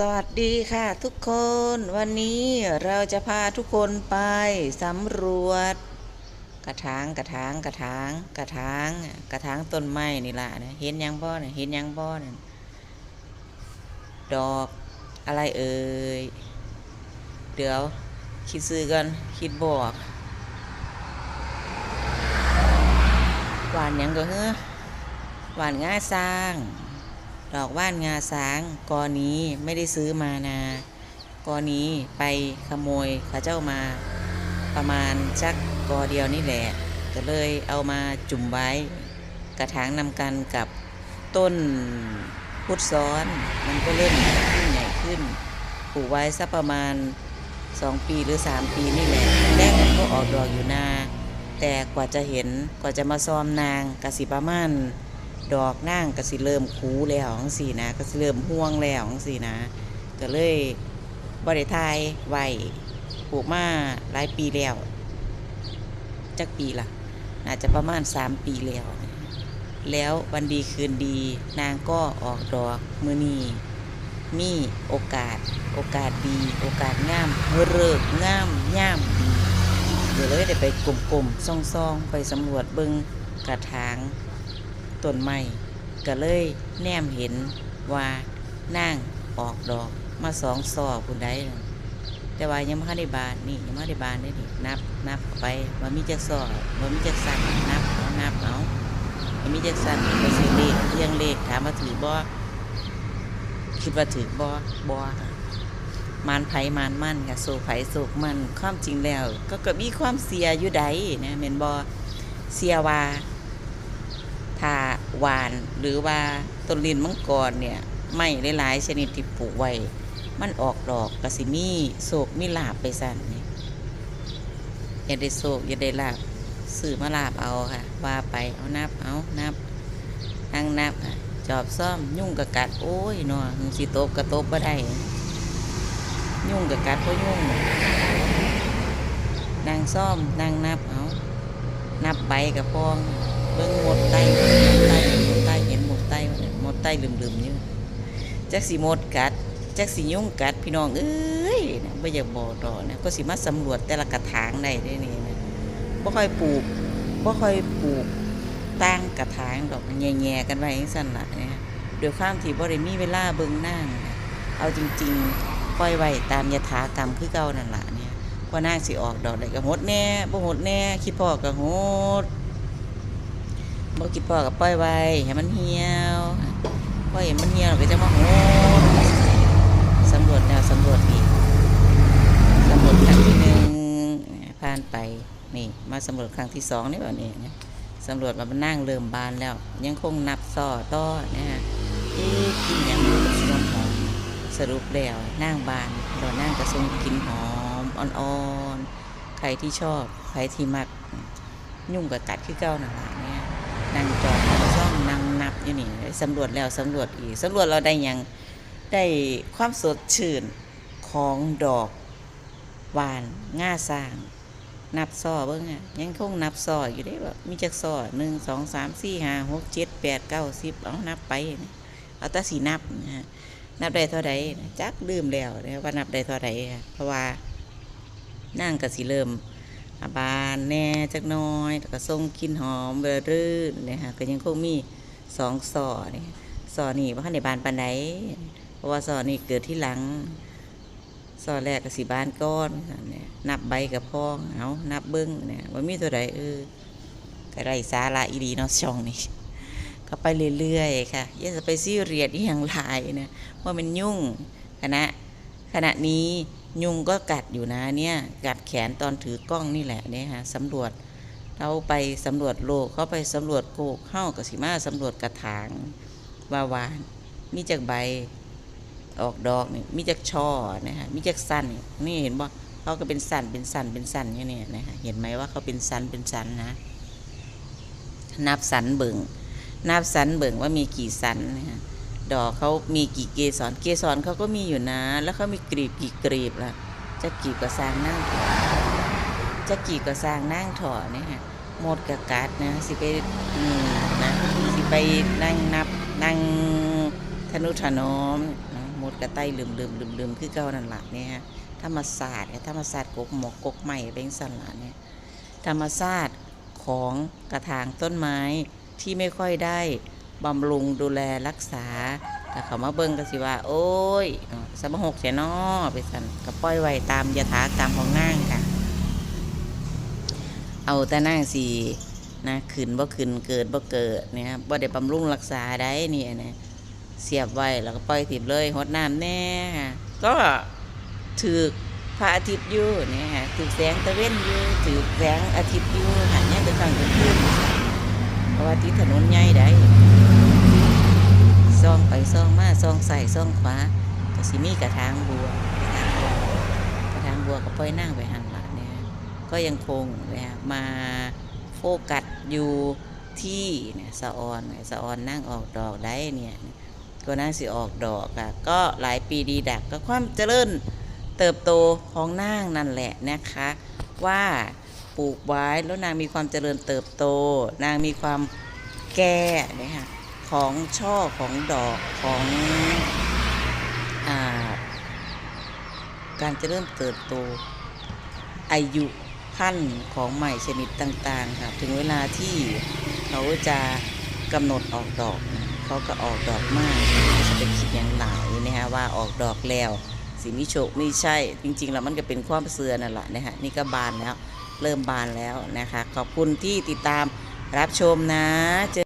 สวัสดีค่ะทุกคนวันนี้เราจะพาทุกคนไปสำรวจ กระถางกระถางกระถางกระถางกระถางต้นไม้นี่ล่ะนะเห็นยังบ่เนี่ยเห็นยังบ่เนี่ยดอกอะไรเอ่ยเดี๋ยวคิดซื้อกันคิดบอกหวานยังก็เฮ้อหวานง่ายสร้าง ดอกว่านงาสางกอนี้ไม่ได้ซื้อมานา กอนี้ไปขโมยเขาเจ้ามา ประมาณจักกอเดียวนี่แหละก็เลยเอามาจุ่มไว้ กระถางนำกันกับต้นพุทธซ้อน มันก็เริ่มขึ้นใหญ่ขึ้นปลูกไว้สักประมาณ 2 ปีหรือ 3 ปีนี่แหละแรกมันก็ออกดอกอยู่นา แต่กว่าจะเห็นกว่าจะมาซ้อมนางกสิประมาณ ดอกนั่งก็สิเริ่มคูแล้วจังสี่นะก็สิเริ่มห่วงแล้วจังสี่นะก็เลยบริทายไว้ปลูกมาหลายปีแล้วจักปีละน่าจะประมาณสามปีแล้ว แล้ววันดีคืนดี นางก็ออกดอกมือนีมีโอกาส โอกาสดี โอกาสงามเริกงามย่ามดีเดี๋ยวเลยได้ไปกลุ่มๆซ่องๆ ไปสำรวจเบิงกระถาง ต้นไม้ก็เลยแนมเห็นว่านั่งออกดอกมาสองซอคุณได้แต่ว่ายังไม่ได้บานนี่ยังไม่ได้บานได้นี่นับนับไปว่ามีจักซอว่ามีจักสั่นนับเอานับเอาว่ามีจักสั่นไปซื้อเลขเรียงเลขถามว่าถือบ่คิดว่าถือบ่บ่มานไผมานมั่นค่ะโศกไผโศกมันความจริงแล้ว ก็ก็มีความเสียอยู่ใดนะเมนบ่เสียว่า ถ้าหวานหรือว่าต้นลินมังกรเนี่ยไม่หลายๆชนิดที่ปลูกไว้มันออกดอกกสิมีโศกมีลาบไปสั่นนี่อย่าได้โศกอย่าได้ลาบสื่อมาลาบเอาค่ะ ว่าไปเอานับเอานับนั่งนับอะจอบซ่อมยุ่งกับกัด โอ้ยนาะมึงสิตบกระตบบ่ได้ ยุ่งกับกัดเพราะยุ่งนางซ่อมนางนับเอานับใบกับพอง เบิ่งหมดไตหมดไตหมดไตเห็นหมดไตหมดไตลืมๆอยู่จักสิหมดกัดจักสิยุ่งกัดพี่น้องเอ้ยนะบ่อยากบอกดอนะก็สิมาสำรวจแต่ละกระถางได้เด้นี่นะบ่ค่อยปลูกบ่ค่อยปลูกตั้งกระถางดอกแง่ๆกันไว้จังซั่นล่ะนะด้วยความที่บ่ได้มีเวลาเบิ่งนางเอาจริงๆปล่อยไว้ตามยถากรรมคือเก่านั่นละเนี่ยพอนางสิออกดอกได้ก็หดแน่บ่หดแน่คิดพ่อก็หด บ่คิดพ่อกับปล่อยไว้ให้มันเหี่ยวปล่อยให้มันเหี่ยวแล้วก็จะมาโหดสำรวจแล้วสำรวจอีกสำรวจครั้งที่หนึ่งผ่านไปนี่มาสำรวจครั้งที่สองนี่แบบนี้นะสำรวจมามันนั่งเริ่มบานแล้ว ยังคงนับซ่อต่อนะฮะเอ๊ะกินหยังรู้กับสีหอมสรุปแล้วนั่งบานเรานั่งกระทรงกินหอมอ่อนๆใครที่ชอบใครที่มัก ยุ่งกับกัดคือเก้านั่นแหละเนั่งจอดนั่งซ่อมนั่งนับอยู่นี่สำรวจแล้วสำรวจอีกสำรวจเราได้ยังได้ความสดชื่นของดอกหวานง่าสร้าง นับซ่อเบิ้งอะยังคงนับซ่ออยู่ได้ว่ามีจักซ่อหนึ่งสองสามสี่ห้าหกเจ็ดแปดเก้าสิบเอานับไปนะเอาต่สีนับนะฮะนับได้เท่าใดจักลืมแล้วนะว่านับได้เท่าใดค่ะเพราะว่านั่งก็สิเริ่ม อาบานแน่จักน้อยแล้วก็ทรงกลินหอมเบอร์รื่นเนี่ยฮะก็ยังคงมีสองสอนี่สอนี่ว่าในบานปันไดเพราะว่าสอนี่เกิดที่หลังสอแรกก็สีบานก้อนเนี่ยนับใบกับพองเอานับเบิ้งเนี่ยว่ามีตัวใดเออก็ได้สาระอีดีเนาะช่องนี้ก็ไปเรื่อยๆค่ะอย่าจะไปซีเรียสอย่างไรนะว่ามันยุ่งขณะขณะนี้ ยุงก็กัดอยู่นะเนี่ย กัดแขนตอนถือกล้องนี่แหละเนี่ยฮะสำรวจเราไปสำรวจโลกเขาไปสำรวจโกกเข้ากับสีมาสำรวจกระถางวาวานมีจากใบออกดอกนี่มีจากช่อนะฮะมีจากสันนี่นี่เห็นบ่เขาก็เป็นสันเป็นสันเป็นสันอยู่เนี่ยนะฮะเห็นไหมว่าเขาเป็นสันเป็นสันนะ นับสันเบิ่งนับสันเบิ่งว่ามีกี่สันนะฮะ ดอกเขามีกี่เกสรเกสรเขาก็มีอยู่นะ แล้วเขามีกรีบกี่กรีบล่ะจะกี่ก็สร้างนั่งจะกี่ก็สร้างนั่งถอเนี่ยฮะหมดกะกัดนะสิไปอืมนะสิไปนั่งนับนั่งทนุถนอมนะหมดกระไตลืมลืมลืมลืมคือเก่านั่นล่ะเนี่ยฮะธรรมศาสตร์ธรรมศาสตร์กกหมอกกกใหม่เป็นสันหล่ะเนี่ยธรรมศาสตร์ของกระถางต้นไม้ที่ไม่ค่อยได้ บำรุงดูแลรักษาแต่เขามาเบิ่งก็สิว่า โอ้ยอ้าวสมหกเสียนอไปสันก็ปล่อยไว้ตามยถากรรมของนางค่ะ เอาแต่นางสีนะขืนบ่ขืนเกิดบ่เกิดเนี่ยบ่ได้บำรุงรักษาได้เนี่ยนะเสียบไว้แล้วก็ปล่อยถิบเลยหดน้ำแน่ค่ะก็ถือพระอาทิตย์อยู่เนี่ยค่ะถือแสงตะเว้นอยู่ถือแสงอาทิตย์อยู่หันเนี่ยเป็นฝั่งกลางคืนเพราะว่าที่ถนนใหญ่ได้ ซ่องไปซ่องมาซ่องใส่ซ่องขวาก็สิมีกระถางบัวกระถางบัวก็ปล่อยนั่งไปหันหลังเนี่ยก็ยังคงนะฮะมาโฟกัสอยู่ที่เนี่ยสะออนเนี่ยสะออนนั่งออกดอกได้เนี่ยก็น่าสิออกดอกอะก็หลายปีดีดักก็ความเจริญเติบโตของนางนั่นแหละนะคะ ว่าปลูกไว้แล้วนางมีความเจริญเติบโต นางมีความแก่นะคะ ของช่อของดอกของอาการเริญเติบโต อายุพันธุ์ของใหม่ชนิดต่างๆค่ะถึงเวลาที่เขาจะกำหนดออกดอกเขาก็ออกดอกมากจะเป็นคิดอย่างหลายนะฮะว่าออกดอกแล้วสิมีโชคมีใช่จริงๆแล้วมันก็เป็นความเสื่อนั่นแหละนะฮะนี่ก็บานแล้วเริ่มบานแล้วนะคะ ขอบคุณที่ติดตามรับชมนะเจ